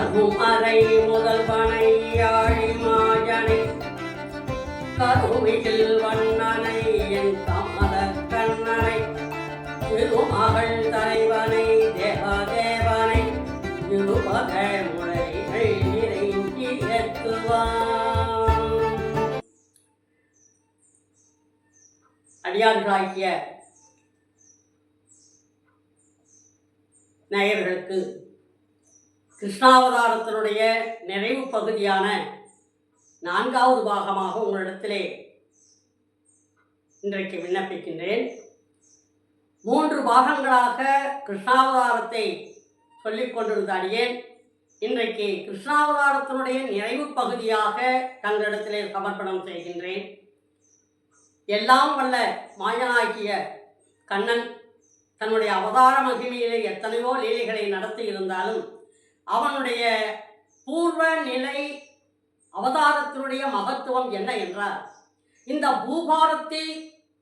அருமறை முதல் பனையாழி மாஜனை கருமையில் வண்ணனை என் கமல கண்ணனை. திருமகள் தலைவனை தேவதேவனை திருமக முறைகள் நிறைந்திருத்துவான் அடியார்களாகிய நேயர்களுக்கு கிருஷ்ணாவதாரத்தினுடைய நிறைவு பகுதியான நான்காவது பாகமாக உங்களிடத்திலே இன்றைக்கு விண்ணப்பிக்கின்றேன். மூன்று பாகங்களாக கிருஷ்ணாவதாரத்தை சொல்லிக் கொண்டிருந்த அடியேன். இன்றைக்கு கிருஷ்ணாவதாரத்தினுடைய நிறைவு பகுதியாக தங்களிடத்திலே சமர்ப்பணம் செய்கின்றேன். எல்லாம் வல்ல மாயனாகிய கண்ணன் தன்னுடைய அவதார மகிமையிலே எத்தனையோ லீலைகளை நடத்தி இருந்தாலும் அவனுடைய பூர்வ நிலை அவதாரத்தினுடைய மகத்துவம் என்ன என்றால் இந்த பூபாரத்தை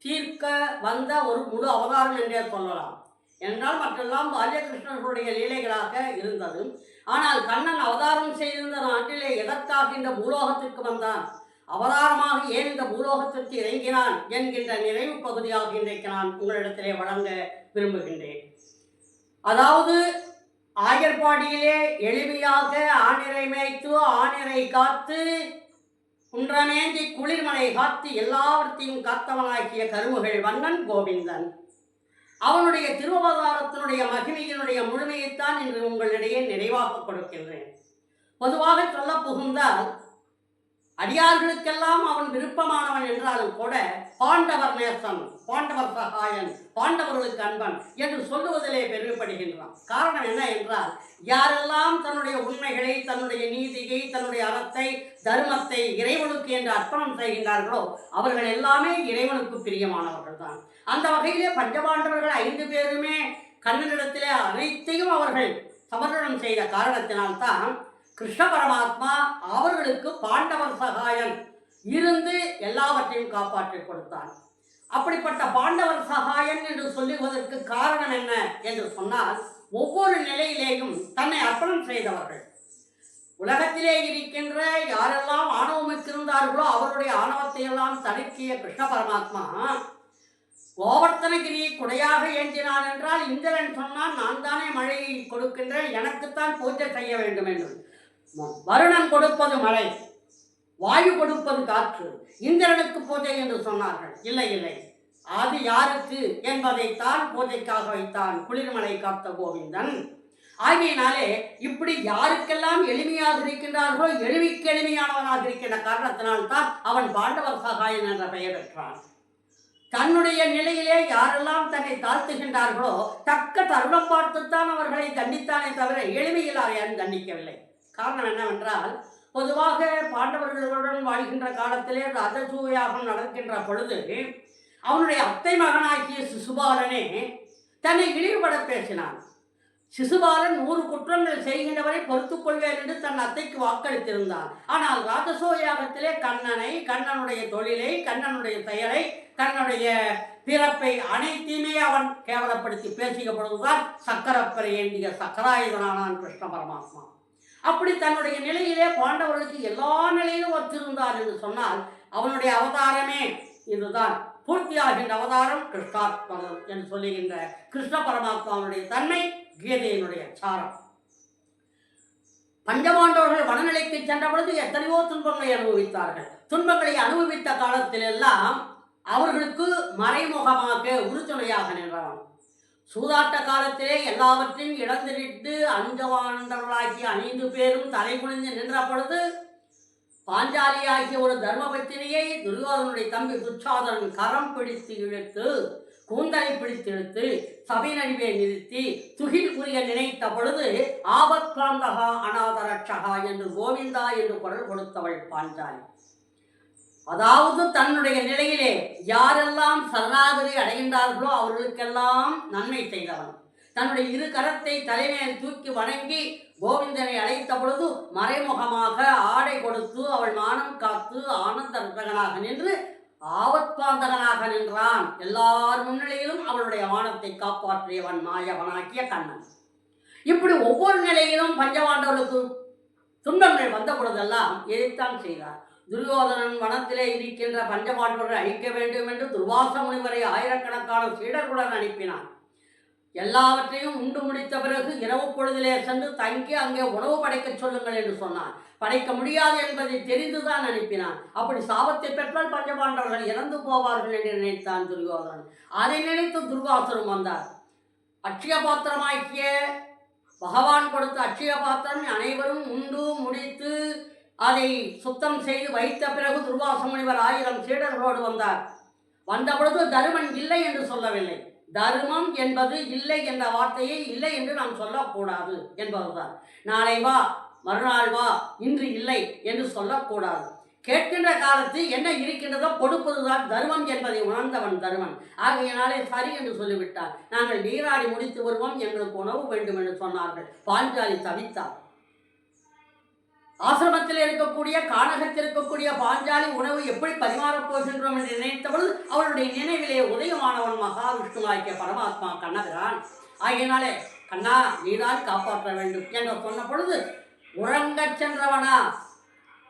தீர்க்க வந்த ஒரு முழு அவதாரம் என்றே சொல்லலாம். என்றால் மற்றெல்லாம் பால்யகிருஷ்ணர்களுடைய லீலைகளாக இருந்தது. ஆனால் கண்ணன் அவதாரம் செய்திருந்த நாட்டிலே எதற்காக இந்த பூலோகத்திற்கு வந்தான்? அவதாரமாக ஏன் இந்த பூலோகத்திற்கு இறங்கினான் என்கின்ற நிறைவு பகுதியாக இன்றைக்கு நான் உங்களிடத்திலே வழங்க விரும்புகின்றேன். அதாவது ஆயர்பாடியிலே எளிமையாக ஆணிரை மேய்த்து ஆணிரை காத்து குன்றமேந்தி குளிர்மலை காத்து எல்லாவற்றையும் காத்தவனாகிய கருமுகள் வண்ணன் கோவிந்தன். அவனுடைய திருவதாரத்தினுடைய மகிமையினுடைய முழுமையைத்தான் இன்று உங்களிடையே நிறைவாக கொடுக்கின்றேன். பொதுவாக சொல்ல புகுந்தால் அடியார்களுக்கெல்லாம் அவன் விருப்பமானவன் என்றாலும் கூட பாண்டவர் நேசன் பாண்டவர் சகாயன் பாண்டவர்களுக்கு அன்பன் என்று சொல்லுவதிலே பெருமைப்படுகின்றான். காரணம் என்ன என்றால் யாரெல்லாம் தன்னுடைய உண்மைகளை தன்னுடைய நீதியை தன்னுடைய அறத்தை தர்மத்தை இறைவனுக்கு என்று அர்ப்பணம் செய்கின்றார்களோ அவர்கள் எல்லாமே இறைவனுக்கு பிரியமானவர்கள் தான் அந்த வகையிலே பஞ்சபாண்டவர்கள் ஐந்து பேருமே கண்ணனிடத்திலே அனைத்தையும் அவர்கள் சமர்ப்பணம் செய்த காரணத்தினால்தான் கிருஷ்ண பரமாத்மா அவர்களுக்கு பாண்டவர் சகாயன் இருந்து எல்லாவற்றையும் காப்பாற்றி கொடுத்தான். அப்படிப்பட்ட பாண்டவர் சகாயன் என்று சொல்லுவதற்கு காரணம் என்ன என்று சொன்னால் ஒவ்வொரு நிலையிலேயும் தன்னை அர்ப்பணம் செய்தவர்கள். உலகத்திலே இருக்கின்ற யாரெல்லாம் ஆணவமித்திருந்தார்களோ அவருடைய ஆணவத்தை எல்லாம் தடுக்கிய கிருஷ்ண பரமாத்மா கோவர்த்தனகிரியை குடையாக ஏந்தினான் என்றால் இந்திரன் சொன்னால் நான் தானே மழையை கொடுக்கின்றேன் எனக்குத்தான் பூஜை செய்ய வேண்டும் என்று. வருணன் கொடுப்பது மழை வாயு கொடுப்பது காற்று. இந்திரனுக்கு பூஜை என்று சொன்னார்கள். இல்லை இல்லை. அது யாருக்கு என்பதைத்தான் பூஜைக்காக வைத்தான் குளிர்மலை காத்த கோவிந்தன். ஆகையினாலே இப்படி யாருக்கெல்லாம் எளிமையாக இருக்கின்றார்களோ எளிமைக்கு எளிமையானவனாக இருக்கின்ற காரணத்தினால்தான் அவன் பாண்டவர் சகாயன் என்ற பெயர் பெற்றான். தன்னுடைய நிலையிலே யாரெல்லாம் தன்னை தாழ்த்துகின்றார்களோ தக்க தருணம் பார்த்துத்தான் அவர்களை தண்டித்தானே தவிர எளிமையில் யாரும் தண்டிக்கவில்லை. காரணம் என்னவென்றால் பொதுவாக பாண்டவர்களுடன் வாழ்கின்ற காலத்திலே ரதசூயாகம் நடக்கின்ற பொழுது அவனுடைய அத்தை மகனாகிய சிசுபாலனே தன்னை இழிவுபட பேசினான். சிசுபாலன் நூறு குற்றங்கள் செய்கின்றவரை பொறுத்துக் கொள்வேன் என்று தன் அத்தைக்கு வாக்களித்திருந்தான். ஆனால் ராஜசோயாகத்திலே கண்ணனை கண்ணனுடைய தொழிலை கண்ணனுடைய செயலை தன்னுடைய பிறப்பை அனைத்தையுமே அவன் கேவலப்படுத்தி பேசிய பொழுதுதான் சக்கரப்பரை ஏந்திய சக்கராயுதனானான் கிருஷ்ண பரமாத்மா. அப்படி தன்னுடைய நிலையிலே பாண்டவர்களுக்கு எல்லா நிலையிலும் ஒத்திருந்தார் என்று சொன்னால் அவனுடைய அவதாரமே இதுதான். பூர்த்தியாகின்ற அவதாரம் கிருஷ்ணாத்மகம் என்று சொல்லுகின்ற கிருஷ்ண பரமாத்மாவுடைய தன்மை கீதையினுடைய சாரம். பஞ்சபாண்டவர்கள் வனநிலைக்கு சென்ற பொழுது எத்தனையோ துன்பங்களை அனுபவித்தார்கள். துன்பங்களை அனுபவித்த காலத்திலெல்லாம் அவர்களுக்கு மறைமுகமாக உறுதுணையாக நின்றவன். சூதாட்ட காலத்திலே எல்லாவற்றையும் இழந்துவிட்டு அஞ்சவாண்டர்களாகிய ஐந்து பேரும் தலைகுனிந்து நின்ற பொழுது பாஞ்சாலி ஆகிய ஒரு தர்மபத்தினியை துரியோதனுடைய தம்பி துச்சாதனன் கரம் பிடித்து இழுத்து கூந்தலை பிடித்து இழுத்து சபை நடுவே நிறுத்தி துகில் புரிய நினைத்த பொழுது ஆபத்காந்தகா அநாதரட்சகா என்று கோவிந்தா என்று குரல் கொடுத்தவள் பாஞ்சாலி. அதாவது தன்னுடைய நிலையிலே யாரெல்லாம் சரணாகதி அடைகின்றார்களோ அவர்களுக்கெல்லாம் நன்மை செய்தவன். தன்னுடைய இரு கரத்தை தலைமையில் தூக்கி வணங்கி கோவிந்தனை அழைத்த பொழுது மறைமுகமாக ஆடை கொடுத்து அவள் மானம் காத்து ஆனந்த ரத்தகனாக நின்று ஆபத்பாந்தகனாக நின்றான். எல்லார் முன்னிலையிலும் அவளுடைய வானத்தை காப்பாற்றியவன் மாயவனாக்கிய கண்ணன். இப்படி ஒவ்வொரு நிலையிலும் பஞ்சபாண்டவர்களுக்கு துன்பங்கள் வந்த பொழுதெல்லாம் எதைத்தான் செய்தார். துரியோதனன் வனத்திலே இருக்கின்ற பஞ்சபாண்டவரை அழிக்க வேண்டும் என்று துர்வாச முனிவரை ஆயிரக்கணக்கான சீடர்களுடன் அனுப்பினான். எல்லாவற்றையும் உண்டு முடித்த பிறகு இரவு பொழுதிலே சென்று தங்கி அங்கே உணவு படைக்கச் சொல்லுங்கள் என்று சொன்னான். படைக்க முடியாது என்பதை தெரிந்துதான் அனுப்பினான். அப்படி சாபத்தை பெற்றால் பஞ்சபாண்டவர்கள் இறந்து போவார்கள் என்று நினைத்தான் துரியோதனன். அதை நினைத்து துர்வாசரும் வந்தார். அட்சய பாத்திரமாக்கிய பகவான் கொடுத்த அட்சய பாத்திரம் அனைவரும் உண்டு முடித்து அதை சுத்தம் செய்து வைத்த பிறகு துர்வாச முனிவர் ஆயிரம் சீடர்களோடு வந்தார். வந்த பொழுது தருமன் இல்லை என்று சொல்லவில்லை. தர்மம் என்பது இல்லை என்ற வார்த்தையை இல்லை என்று நாம் சொல்லக்கூடாது என்பதுதான். நாளை வா மறுநாள் வா இன்று இல்லை என்று சொல்லக்கூடாது. கேட்கின்ற காலத்து என்ன இருக்கின்றதோ கொடுப்பதுதான் தர்மம் என்பதை உணர்ந்தவன் தருமன். ஆகையினாலே சரி என்று சொல்லிவிட்டார். நாங்கள் நீராடி முடித்து வருவோம் எங்களுக்கு உணவு வேண்டும் என்று சொன்னார்கள். பாஞ்சாலி தவித்தார். ஆசிரமத்தில் இருக்கக்கூடிய கானகத்தில் இருக்கக்கூடிய பாஞ்சாலி உணவு எப்படி பரிமாறப் போகின்றோம் என்று நினைத்தபொழுது அவளுடைய நினைவிலே உதயமானவன் மகாவிஷ்ணுவாக்கிய பரமாத்மா கண்ணபிரான். ஆகியனாலே கண்ணா நீதான் காப்பாற்ற வேண்டும் என்று சொன்ன பொழுது உறங்கச் சென்றவனா?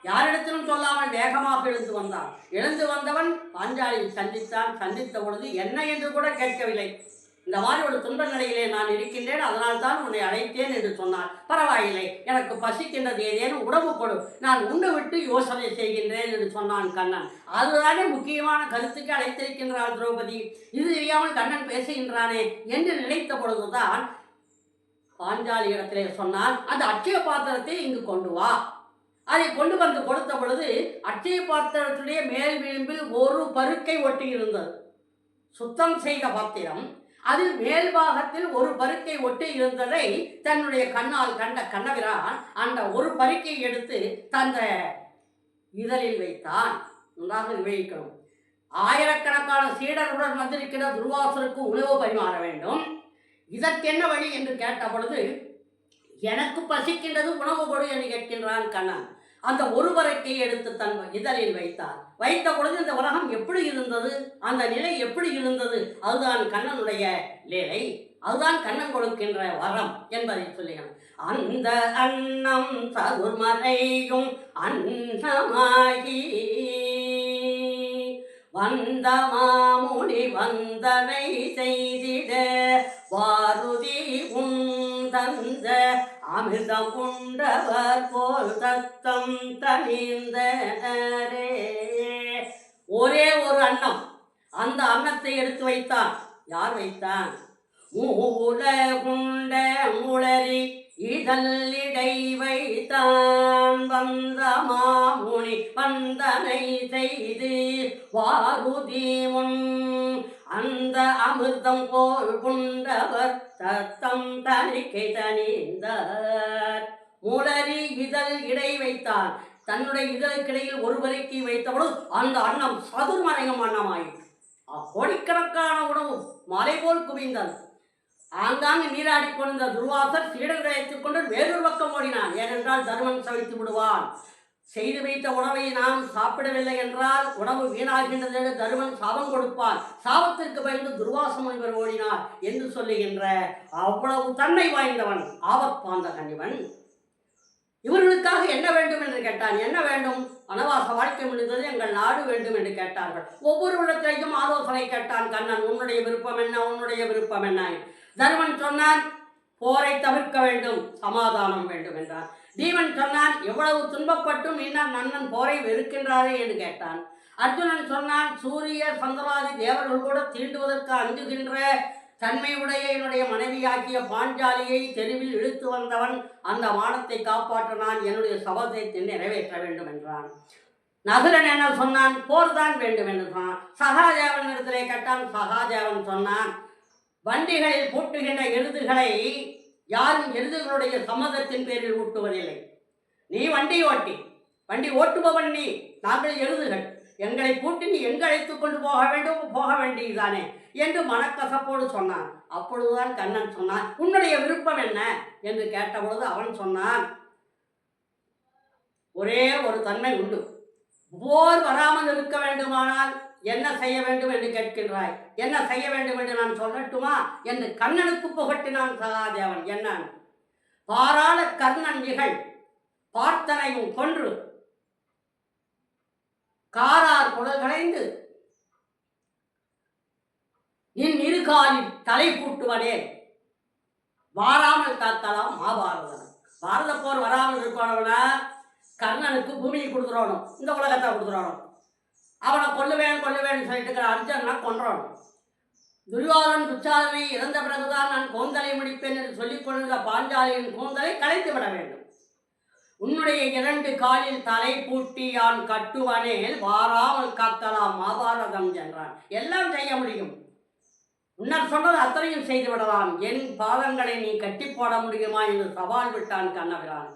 யாரிடத்திலும் சொல்லாமல் வேகமாக எழுந்து வந்தான். எழுந்து வந்தவன் பாஞ்சாலியை சந்தித்தான். சந்தித்த பொழுது என்ன என்று கூட கேட்கவில்லை. இந்த மாதிரி ஒரு துன்ப நிலையிலே நான் இருக்கின்றேன் அதனால் தான் உன்னை அழைத்தேன் என்று சொன்னார். பரவாயில்லை எனக்கு பசிக்கின்றது ஏதேனும் உணவு கொடு நான் உண்டு விட்டு யோசனை செய்கின்றேன் என்று சொன்னான் கண்ணன். அதுதானே முக்கியமான கருத்துக்கு அழைத்திருக்கின்றாள் திரௌபதி. இது தெரியாமல் கண்ணன் பேசுகின்றானே என்று நினைத்த பொழுதுதான் பாஞ்சாலி இடத்திலே சொன்னான் அந்த அட்சய பாத்திரத்தை இங்கு கொண்டு வா. அதை கொண்டு வந்து கொடுத்த பொழுது அட்சய பாத்திரத்துடைய மேல் விளிம்பில் ஒரு பருக்கை ஒட்டி இருந்தது சுத்தம் செய்த பாத்திரம் அதில் மேல் பாகத்தில் ஒரு பருக்கை ஒட்டி இருந்ததை தன்னுடைய கண்ணால் கண்ட கண்ணவிரான் அந்த ஒரு பருக்கை எடுத்து தந்த இதழில் வைத்தான். நன்றாக விவேகிக்கணும் ஆயிரக்கணக்கான சீடருடன் வந்திருக்கிற துர்வாசருக்கு உணவு பரிமாற வேண்டும். இதற்கென்ன வழி என்று கேட்ட பொழுது எனக்கு பசிக்கின்றது உணவு கொடு என்று கேட்கின்றான் கண்ணன். அந்த ஒரு பருக்கையை எடுத்து தன் இதழில் வைத்தான். வைத்த பொழுது இந்த உலகம் எப்படி இருந்தது? அந்த நிலை எப்படி இருந்தது? அதுதான் கண்ணனுடைய லீலை அதுதான் கண்ணன் கொடுக்கின்ற வரம் என்பதை சொல்லுகிறேன். அந்த அன்னம் சதுர்மறையும் அன்னமாகி. வந்த மாமுனி வந்தனை செய்திட வாருதி உந்தந்த அமிர்தம் உண்டவர் போல் தத்தம் தனிந்தனரே. ஒரே ஒரு அன்னம் அந்த அன்னத்தை எடுத்து வைத்தான். யார் வைத்தான்? மூல குண்ட முளரி இதழிடை வைத்தான். வந்த மாமுனி வந்தனை செய்து வாருதி முன் அந்த அமிர்தம் போல் குண்டவர் தத்தம் தனிக்கை தனிந்தார் முளரி இதழ் இடை வைத்தான். தன்னுடைய இதழுக்கிடையில் ஒரு வரைக்கு வைத்தவளும் அந்த அன்னம் சதுர்மறையும் அன்னமாயிற்று. கோடிக்கணக்கான உணவு மலை போல் குவிந்தது. ஆங்காங்கு நீராடி கொண்ட துர்வாசர் சீடர்களை அழைத்துக் கொண்டு வேறொரு பக்கம் ஓடினான். ஏனென்றால் தர்மன் சவித்து விடுவான். செய்து வைத்த உணவை நாம் சாப்பிடவில்லை என்றால் உணவு வீணாகின்றது என்று தருமன் சாபம் கொடுப்பான். சாபத்திற்கு பயந்து துர்வாச முனிவர் ஓடினார் என்று சொல்லுகின்ற அவ்வளவு தன்மை வாய்ந்தவன் ஆபத்பாந்த கனிவன். இவர்களுக்காக என்ன வேண்டும் என்று கேட்டான். என்ன வேண்டும்? வனவாச வாழ்க்கை முடிந்தது எங்கள் நாடு வேண்டும் என்று கேட்டார்கள். ஒவ்வொரு இடத்திலையும் ஆலோசனை கேட்டான் கண்ணன். உன்னுடைய விருப்பம் என்ன? உன்னுடைய விருப்பம் என்ன? தருமன் சொன்னான் போரை தவிர்க்க வேண்டும் சமாதானம் வேண்டும் என்றான். தீவன் சொன்னான் எவ்வளவு துன்பப்பட்டும் இன்னும் நன்னன் போரை வெறுக்கின்றாரே என்று கேட்டான். அர்ஜுனன் சொன்னான் சூரிய சந்திராதி தேவர்கள் கூட தீண்டுவதற்கு அஞ்சுகின்ற தன்மையுடைய என்னுடைய மனைவியாக்கிய பாஞ்சாலியை தெருவில் இழுத்து வந்தவன் அந்த வானத்தை காப்பாற்ற நான் என்னுடைய சபதத்தை நிறைவேற்ற வேண்டும் என்றான். நகுலன் என்ன சொன்னான்? போர்தான் வேண்டும் என்று சொன்னான். சகாதேவன் இடத்திலே கேட்டான். சகாதேவன் சொன்னான் வண்டிகளில் பூட்டுகின்ற எருதுகளை யாரும் எருதுகளுடைய சம்மதத்தின் பேரில் ஊட்டுவதில்லை. நீ வண்டி ஓட்டி வண்டி ஓட்டுபவன் நீ நாங்கள் எழுதுகள். எங்களை கூட்டி நீ எங்கு அழைத்துக் கொண்டு போக வேண்டும்? போக வேண்டியதுதானே என்று மனக்கசப்போடு சொன்னான். அப்பொழுதுதான் கண்ணன் சொன்னான் உன்னுடைய விருப்பம் என்ன? என்று கேட்டபொழுது அவன் சொன்னான் ஒரே ஒரு தன்மை உண்டு. போர் வராமல் இருக்க வேண்டுமானால் என்ன செய்ய வேண்டும் என்று கேட்கின்றாய்? என்ன செய்ய வேண்டும் என்று நான் சொல்லட்டுமா? என்று கண்ணனுக்கு புகட்டினான் சகாதேவன். என்ன? பாராள கர்ணன் நிகழ் பார்த்தனையும் கொன்று காரார் குடல் களைந்து என் இருகாலில் தலை பூட்டுவனே. வாராமல் காத்தலாம் மாபாரதன் பாரத போர் வராமல் இருக்கணும்னா கர்ணனுக்கு பூமியை கொடுத்துடணும். இந்த உலகத்தை கொடுத்துடணும். அவனை கொல்லுவேன் கொல்லுவேன்னு சொல்லிட்டு இருக்கிற அர்ஜுனா கொன்றணும் துரியோதனன் துச்சாதனை இறந்த பிறகுதான் நான் கோந்தலை முடிப்பேன் என்று சொல்லிக் கொண்டிருந்த பாஞ்சாலியின் கூந்தலை கலைத்து விட வேண்டும். உன்னுடைய இரண்டு காலில் தலை பூட்டி யான் கட்டுவனேல் வாராமல் காத்தலாம் மகாபாரதம் என்றான். எல்லாம் செய்ய முடியும். முன்னர் சொன்னது அத்தனையும் செய்து விடலாம். என் பாதங்களை நீ கட்டி போட முடியுமா என்று சவால் விட்டான் கண்ணபிரான்.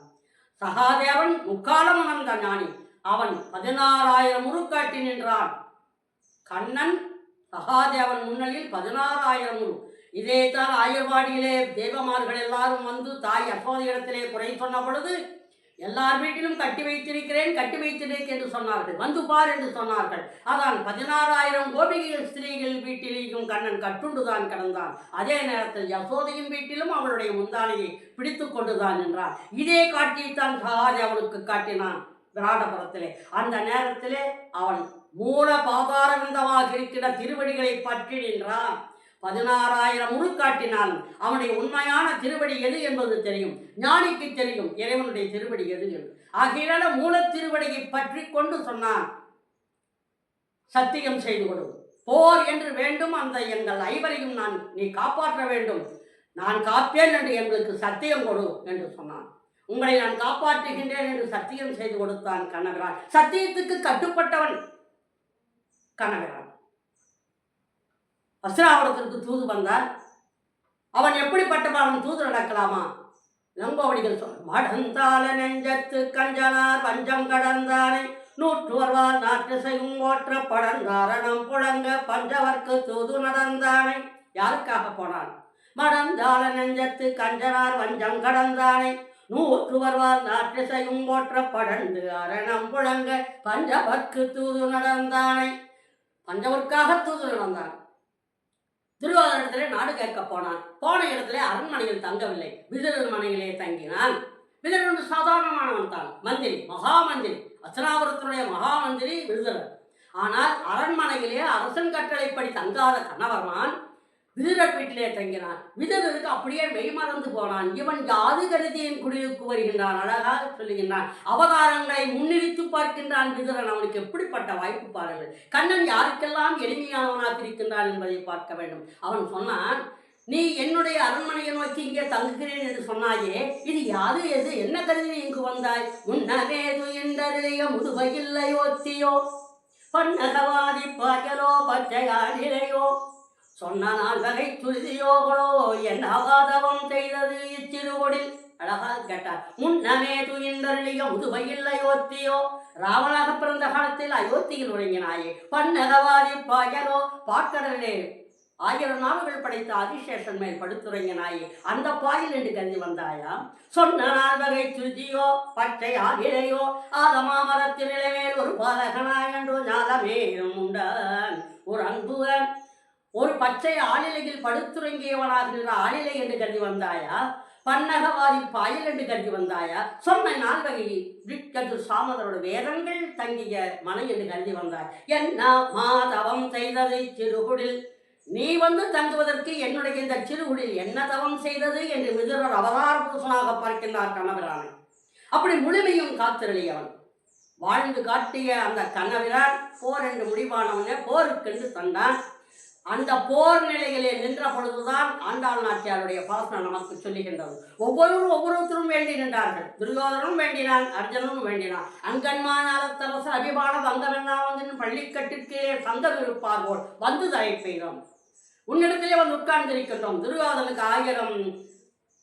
சகாதேவன் முக்காலம் உணர்ந்த ஞானி. அவன் பதினாறாயிரம் உருக்காட்டி நின்றான். கண்ணன் சகாதேவன் முன்னணியில் பதினாறாயிரம் உரு இதேதான் ஆயர்வாடியிலே தேவமார்கள் எல்லாரும் வந்து தாய் யசோதையிடத்திலே குறை சொன்ன பொழுது எல்லார் வீட்டிலும் கட்டி வைத்திருக்கிறேன் கட்டி வைத்திருக்கிறேன் என்று சொன்னார்கள். வந்து பார் என்று சொன்னார்கள். அதான் பதினாறாயிரம் கோபிகைகள் ஸ்திரீகள் வீட்டிலேயும் கண்ணன் கட்டுண்டுதான் கிடந்தான். அதே நேரத்தில் யசோதையின் வீட்டிலும் அவளுடைய முந்தானையை பிடித்து கொண்டுதான் நின்றான். இதே காட்சியைத்தான் சகாஜி அவனுக்கு காட்டினான். விராடபுரத்திலே. அந்த நேரத்திலே அவன் மூல பாதாரவிந்தமாக இருக்கிற திருவடிகளை பற்றி நின்றான். பதினாறாயிரம் உருக்காட்டினாலும் அவனுடைய உண்மையான திருவடி எது என்பது தெரியும். ஞானிக்கு தெரியும் இறைவனுடைய திருவடி எது என்று. ஆகையினால மூல திருவடியை பற்றி கொண்டு சொன்னான். சத்தியம் செய்து கொடு. போர் என்று வேண்டும் அந்த எங்கள் ஐவரையும் நான் நீ காப்பாற்ற வேண்டும். நான் காப்பேன் என்று எங்களுக்கு சத்தியம் கொடு என்று சொன்னான். உங்களை நான் காப்பாற்றுகின்றேன் என்று சத்தியம் செய்து கொடுத்தான் கனகராஜ். சத்தியத்துக்கு கட்டுப்பட்டவன் கனகராஜ். அசுராவரத்திற்கு தூது வந்தார். அவன் எப்படிப்பட்டவன் தூது நடக்கலாமா? லங்கோவடிகள் சொல் மடந்தால நெஞ்சத்து கஞ்சனார் பஞ்சம் கடந்தானே நூற்று வருவார் நாற்று செய்யும் ஓற்ற படந்தாரணம் புழங்க பஞ்சவர்க்கு தூது நடந்தானே யாருக்காக போனான்? மடந்தாள நெஞ்சத்து கஞ்சனார் வஞ்சம் கடந்தானே நூற்று வருவார் நாட்டிசையும் போற்ற படந்து அரணம் புழங்க பஞ்சவர்க்கு தூது நடந்தானை. பஞ்சவர்க்காக தூது நடந்தான். திருவாரூரத்திலே நாடு கேட்க போனான். போன இடத்துல அரண்மனையில் தங்கவில்லை. விதிரன் மனையிலே தங்கினான். விதிரன் சாதாரணமானவன் தான். மந்திரி மகா மந்திரி அச்சனாபுரத்தினுடைய மகா மந்திரி விருதரன் ஆனால் அரண்மனையிலே அரசன் கட்டளைப்படி தங்காத கணவர்மான் விதிரர் வீட்டிலே தங்கினான். விதிரருக்கு அப்படியே மெய்மறந்து போனான். இவன் யாது கருதியின் குடிலுக்கு வருகின்றான்? அழகாக சொல்லுகின்றான். அவதாரங்களை முன்னிறுத்து பார்க்கின்றான் விதுரன். அவனுக்கு எப்படிப்பட்ட வாய்ப்பு பாருங்கள். கண்ணன் யாருக்கெல்லாம் எளிமையானவனாக இருக்கின்றான் என்பதை பார்க்க வேண்டும். அவன் சொன்னான் நீ என்னுடைய அரண்மனையை நோக்கி இங்கே தங்குகிறேன் என்று சொன்னாயே இது யாது? எது? என்ன கருதி இங்கு வந்தாய்? உன்னவேது என்றறிய முதுவையில்லையோ சியோ பன்னகவாதி பாயலோ பச்சையாடிலையோ சொன்ன நாள் வகை துதியோகளோ என்ன ஆதவம் செய்தது இச்சிறுகொடில். அழகாக கேட்டார். முன்னமே துயின்றறிய முதுகையில்லை அயோத்தியோ. ராவணாக பிறந்த காலத்தில் அயோத்தியில் உறங்கினாயே. பன்னகவாதி பாயரோ பாக்கடலே ஆயிரம் நாவுகள் படைத்த அதிசேஷன் மேல் படுத்துறங்கினாயே. அந்த பாயில் என்று கருதி வந்தாயா? சொன்ன நால்வகை சுஜியோ பச்சை ஆகிரையோ ஆதமாமரத்தின் மேல் ஒரு பாலகனாய் என்று ஞானமேயும் உண்டான். ஒரு அன்புவன் ஒரு பச்சை ஆளிலையில் படுத்துறங்கியவனாகிற ஆளிலை என்று கருதி வந்தாயா? பன்னகவாதி பாயில் என்று கருதி வந்தாயா? சொன்ன நாள் வகை விக்கது சாமதரோட வேதங்கள் தங்கிய மனை என்று கருதி வந்தாய். என்ன மாதவம் செய்ததை சிறுகுடில் நீ வந்து தங்குவதற்கு என்னுடைய இந்த சிறுகுடில் என்ன தவம் செய்தது என்று மிதுரர் அவதார புருஷனாக பார்க்கின்றார் கணவரான அப்படி முழுமையும் காத்திரளியவன் வாழ்ந்து காட்டிய அந்த கண்ணபிரான் போர் என்று முடிவானவனே போருக்கென்று தந்தான். அந்த போர் நிலையிலே நின்ற பொழுதுதான் ஆண்டாள் நாச்சியாருடைய பாசனம் நமக்கு சொல்லுகின்றது. ஒவ்வொருவரும் ஒவ்வொருத்தரும் வேண்டி நின்றார்கள். துரியோதனும் வேண்டினான் அர்ஜுனனும் வேண்டினான். அங்கன்மானாலத்தரசு அபிமான வந்தவென்னாவந்தின் பள்ளிக்கட்டிற்கே சந்தம் இருப்பார் போல் வந்து தலை பெய்தோம் உன்னிடத்திலே வந்து உட்கார்ந்திருக்கின்றோம். துரியோதனுக்கு ஆயிரம்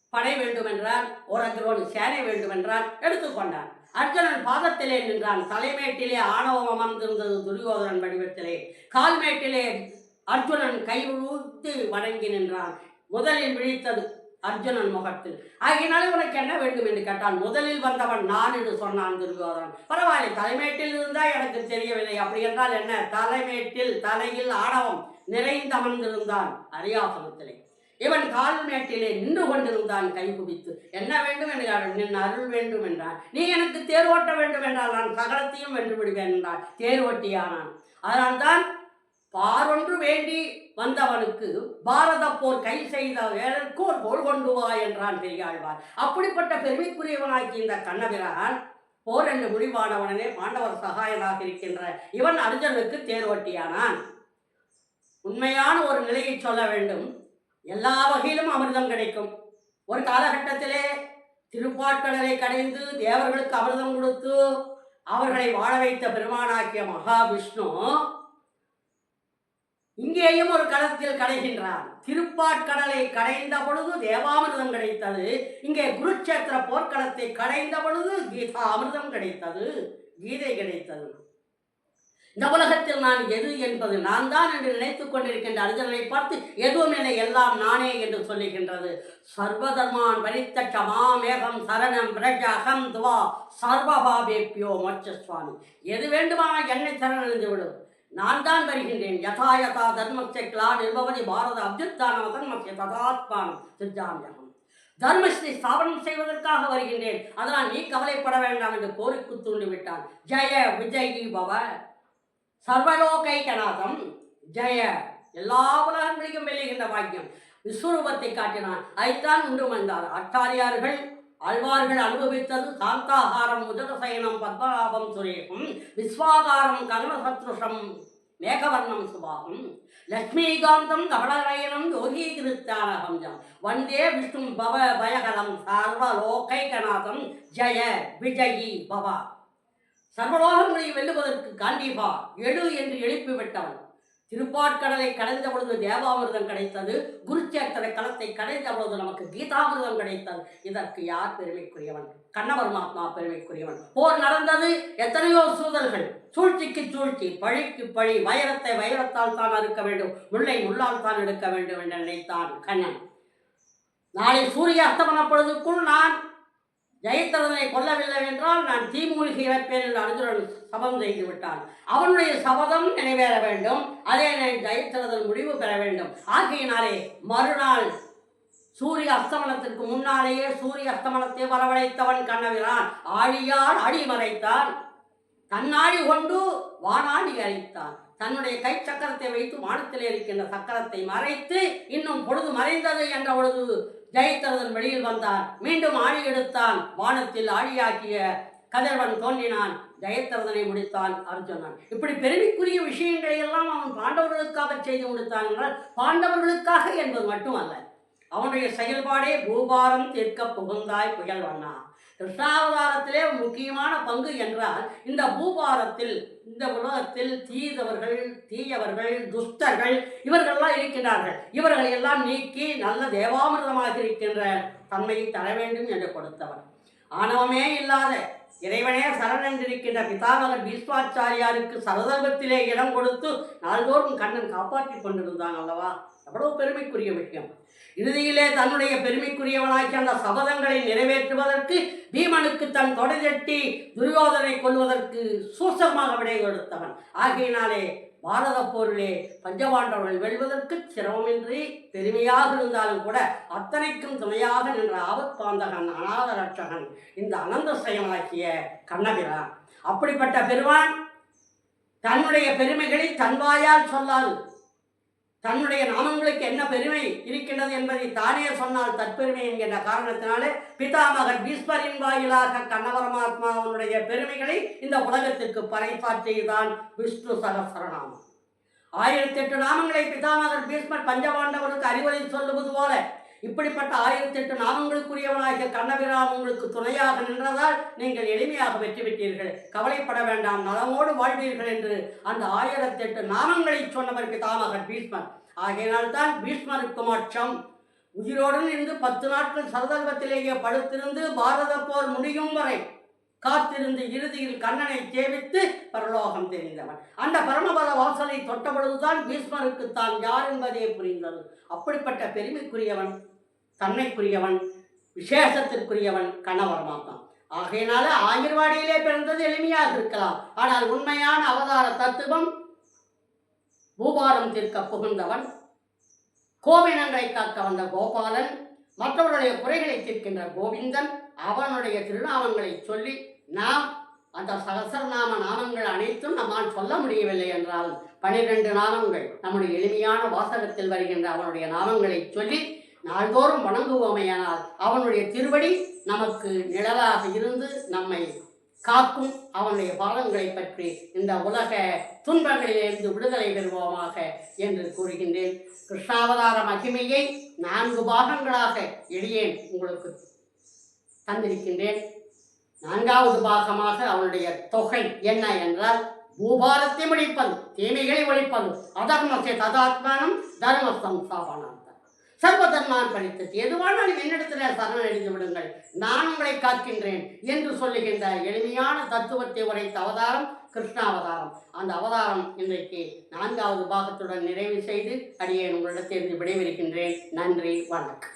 படை வேண்டுமென்றால் ஒரு அக்ரோடு சேனை வேண்டுமென்றான் எடுத்துக்கொண்டான் அர்ஜுனன் பாதத்திலே நின்றான். தலைமேட்டிலே ஆணவம் அமர்ந்திருந்தது துரியோதனன் வடிவத்திலே. கால்மேட்டிலே அர்ஜுனன் கை வணங்கி நின்றான். முதலில் விழித்தது அர்ஜுனன் முகத்தில். ஆகையினாலே உனக்கு என்ன வேண்டும்? என்று கேட்டான். முதலில் வந்தவன் நான் என்று சொன்னான் துரியோதனன் பரவாயில்லை தலைமேட்டில் இருந்தா எனக்கு தெரியவில்லை. அப்படி என்றால் என்ன? தலைமேட்டில் தலையில் ஆணவம் நிறைந்தமர்ந்திருந்தான் அரியாசனத்திலே. இவன் கால் மேட்டிலே நின்று கொண்டிருந்தான் கை குவித்து. என்ன வேண்டும்? என்று நின் அருள் வேண்டும் என்றான். நீ எனக்கு தேர் ஓட்ட வேண்டும் என்றால் நான் சகலத்தையும் வென்று விடுவேன் என்றான். தேர் ஓட்டியானான் அதனால்தான் பாரொன்று வேண்டி வந்தவனுக்கு பாரத போர் கை செய்த வேலருக்கு ஒரு போல் கொண்டு வா என்றான் பெரியாழ்வார். அப்படிப்பட்ட பெருமைக்குரியவனாக்கி இந்த கண்ணபிரான் போர் என்று முடிவானவனே பாண்டவர் சகாயனாக இருக்கின்ற இவன் அர்ஜுனுக்கு தேர்வட்டியானான் உண்மையான ஒரு நிலையை சொல்ல வேண்டும். எல்லா வகையிலும் அமிர்தம் கிடைக்கும். ஒரு காலகட்டத்திலே திருப்பாட்கடலை கடைந்து தேவர்களுக்கு அமிர்தம் கொடுத்து அவர்களை வாழ வைத்த பெருமானாக்கிய மகாவிஷ்ணு இங்கேயும் ஒரு களத்தில் கடைகின்றார் திருப்பாட்கடலை கடைந்த பொழுது தேவாமிர்தம் கிடைத்தது. இங்கே குருட்சேத்திர போர்க்களத்தை கடைந்த பொழுது கீதா அமிர்தம் கிடைத்தது. கீதை கிடைத்தது. இந்த உலகத்தில் நான் எது என்பது நான் தான் என்று நினைத்துக் கொண்டிருக்கின்ற அர்ஜுனனை பார்த்து எதுவும் இல்லை எல்லாம் நானே என்று சொல்லுகின்றது. சர்வதர்மான் பரித்தட்ச சமாமேகம் சரணம் பிரஜ அகம் துவா சர்வபாபேப்பியோ மோட்ச சுவாமி எது வேண்டுமா என்னை சரணடைந்து விடும் நான் தான் வருகின்றேன். யதா யதா தர்மஸ்ய கிளா நிர்பவதி பாரத அபியுத்தான தர்மஸ்ய ததாத்மானம் சித்தாமியகம் தர்மஸ்ரீ ஸ்தாபனம் செய்வதற்காக வருகின்றேன். அதனால் நீ கவலைப்பட வேண்டாம் என்று போருக்கு தூண்டி விட்டான். ஜெய விஜயி பவ. சர்வலோகைகநாதம். ஜெய. எல்லா உலகங்களையும் வெல்லுகின்ற பாக்கியம். விஸ்வரூபத்தை காட்டினான். அதைத்தான் உண்டு வந்தார் அட்டாரியார்கள் ஆழ்வார்கள் அனுபவித்தது சாந்தாகாரம் உதரசயனம் பத்மநாபம் சுரேகம் விஸ்வாகாரம் ககனசத்ருஷம் மேகவர்ணம் சுபாகம் லக்ஷ்மீகாந்தம் கபலநயனம் யோகி கிருத்தானகம் வந்தே விஷ்ணு பவ பயகலம் சர்வலோகைகநாதம் ஜய விஜயி பவா. சர்வலோகங்களை வெல்லுவதற்கு காண்டிபா எழு என்று எழுப்பிவிட்டவன். திருப்பாட்கடலை கடைந்த பொழுது தேவாமிர்தம் கிடைத்தது. குருச்சேத்திர களத்தை கடைந்த பொழுது நமக்கு கீதாமிர்தம் கிடைத்தது. இதற்கு யார் பெருமைக்குரியவன்? கண்ணபரமாத்மா பெருமைக்குரியவன். போர் நடந்தது எத்தனையோ சூதல்கள் சூழ்ச்சிக்கு சூழ்ச்சி பழிக்கு பழி வைரத்தை வைரத்தால் தான் அறுக்க வேண்டும். முல்லை முள்ளால் தான் எடுக்க வேண்டும் என்று நினைத்தான் கண்ணன். நாளை சூரிய அஸ்தமன பொழுதுக்குள் நான் ஜெயத்திரதனை கொல்லவில்லை என்றால் நான் தீமூழ்கி இறப்பேன் என்று அர்ஜுனன் சபம் செய்து விட்டான். அவனுடைய சபதம் நிறைவேற வேண்டும். அதே நேரம் ஜெயத்திரதன் முடிவு பெற வேண்டும். ஆகையினாலே மறுநாள் சூரிய அஸ்தமனத்திற்கு முன்னாலேயே சூரிய அஸ்தமனத்தை வரவழைத்தவன் கண்ணவிரான் ஆழியால் அடி மறைத்தான். தன்னாடி கொண்டு வானாடி அழித்தான். தன்னுடைய கை சக்கரத்தை வைத்து வானத்தில் இருக்கின்ற சக்கரத்தை மறைத்து இன்னும் பொழுது மறைந்தது என்ற பொழுது ஜெயத்திரதன் வெளியில் வந்தான் மீண்டும் ஆழி எடுத்தான். வானத்தில் ஆழியாக்கிய கதிரவன் தோன்றினான். ஜெயத்திரதனை முடித்தான் அர்ஜுனன். இப்படி பெருமைக்குரிய விஷயங்களை எல்லாம் அவன் பாண்டவர்களுக்காக செய்து முடித்தான் என்றால் பாண்டவர்களுக்காக என்பது மட்டுமல்ல. அவனுடைய செயல்பாடே பூபாரம் தீர்க்க புகுந்தாய் புயல் வண்ணான் கிருஷ்ணாவதாரத்திலே ஒரு முக்கியமான பங்கு என்றால் இந்த பூபாரத்தில் இந்த உலகத்தில் தீதவர்கள் தீயவர்கள் துஷ்டர்கள் இவர்கள்லாம் இருக்கின்றார்கள். இவர்களை எல்லாம் நீக்கி நல்ல தேவாமிர்தமாக இருக்கின்ற தன்மையை தர வேண்டும் என்று கொடுத்தவர். ஆணவமே இல்லாத இறைவனே சரணென்றிருக்கின்ற பிதாமகர் பீஸ்வாச்சாரியாருக்கு சரதங்கத்திலே இடம் கொடுத்து நாள்தோறும் கண்ணன் காப்பாற்றி கொண்டிருந்தாங்க அல்லவா? அவ்வளவு பெருமைக்குரிய விஷயம். இறுதியிலே தன்னுடைய பெருமைக்குரியவனாக்கி அந்த சபதங்களை நிறைவேற்றுவதற்கு பீமனுக்கு தன் தொடைதட்டி துரியோதனை கொள்வதற்கு சூசகமாக விடை கொடுத்தவன். ஆகையினாலே பாரத போரிலே பஞ்சபாண்டவர்கள் வெல்வதற்கு சிரமமின்றி பெருமையாக இருந்தாலும் கூட அத்தனைக்கும் துணையாக நின்ற ஆபத்பாந்தகன் அநாத ரட்சகன் இந்த அனந்த சயமாக்கிய கண்ணகிரான் அப்படிப்பட்ட பெருமான் தன்னுடைய பெருமைகளை தன்வாயால் சொல்லாது. தன்னுடைய நாமங்களுக்கு என்ன பெருமை இருக்கின்றது என்பதை தானே சொன்னால் தற்பெருமை என்கின்ற காரணத்தினாலே பிதாமகர் பீஸ்வரின் வாயிலாக கண்ணபரமாத்மாவனுடைய பெருமைகளை இந்த உலகத்திற்கு பறைசாற்றியதான் விஷ்ணு சகசரநாமம். ஆயிரத்தி எட்டு நாமங்களை பிதாமகர் பீஸ்மர் பஞ்சபாண்டவனுக்கு அறிவுரை சொல்லுவது போல இப்படிப்பட்ட ஆயிரத்தி எட்டு நாமங்களுக்குரியவனாகிய கண்ணபிராம் உங்களுக்கு துணையாக நின்றதால் நீங்கள் எளிமையாக வெற்றிவிட்டீர்கள். கவலைப்பட வேண்டாம் நலமோடு வாழ்வீர்கள் என்று அந்த ஆயிரத்தி எட்டு நாமங்களை சொன்னவர் பிதாமகர் பீஷ்மர். ஆகையினால் தான் பீஷ்மருக்கு மாற்றம் உயிரோடு இருந்து பத்து நாட்கள் சரதர்வத்திலேயே படுத்திருந்து பாரத போர் முடியும் வரை காத்திருந்து இறுதியில் கண்ணனை சேவித்து பரலோகம் தெரிந்தவன். அந்த பரமபத வாசலை தொட்ட பொழுதுதான் பீஷ்மருக்கு தான் யார் என்பதே புரிந்தது. அப்படிப்பட்ட பெருமைக்குரியவன் தன்மைக்குரியவன் விசேஷத்திற்குரியவன் கணவரமாத்தான் ஆகையினால ஆயுர்வாடியிலே பிறந்தது எளிமையாக இருக்கலாம். ஆனால் உண்மையான அவதார தத்துவம் பூபாரம் தீர்க்க புகுந்தவன் கோவினங்களை காக்க வந்த கோபாலன் மற்றவருடைய குறைகளை தீர்க்கின்ற கோவிந்தன் அவனுடைய திருநாமங்களை சொல்லி நாம் அந்த சகசரநாம நாமங்கள் அனைத்தும் நம்மால் சொல்ல முடியவில்லை என்றால் பனிரெண்டு நாமங்கள் நம்முடைய எளிமையான வாசகத்தில் வருகின்ற அவனுடைய நாமங்களை சொல்லி நாள்தோறும் வணங்குவோமையானால் அவனுடைய திருவடி நமக்கு நிழலாக இருந்து நம்மை காக்கும். அவனுடைய பாதங்களை பற்றி இந்த உலக துன்பங்களிலிருந்து விடுதலை பெறுவோமாக என்று கூறுகின்றேன். கிருஷ்ணாவதார மகிமையை நான்கு பாகங்களாக எளியேன் உங்களுக்கு தந்திருக்கின்றேன். நான்காவது பாகமாக அவனுடைய தொகை என்ன என்றால் பூபாரத்தை ஒழிப்பது தீமைகளை ஒழிப்பது அதர்மத்தை ததாத்மானம் தர்ம சம்சாபனம். சர்வதர்மான் தர்மான் எதுவானாலும் என்னிடத்தில் சரணம் எழுதி விடுங்கள். நான் உங்களை காக்கின்றேன் என்று சொல்லுகின்ற எளிமையான தத்துவத்தை உரைத்த அவதாரம் கிருஷ்ண அவதாரம் அந்த அவதாரம் இன்றைக்கு நான்காவது பாகத்துடன் நிறைவு செய்து அடியேன் உங்களிடத்திலிருந்து விடைபெறுகின்றேன். நன்றி வணக்கம்.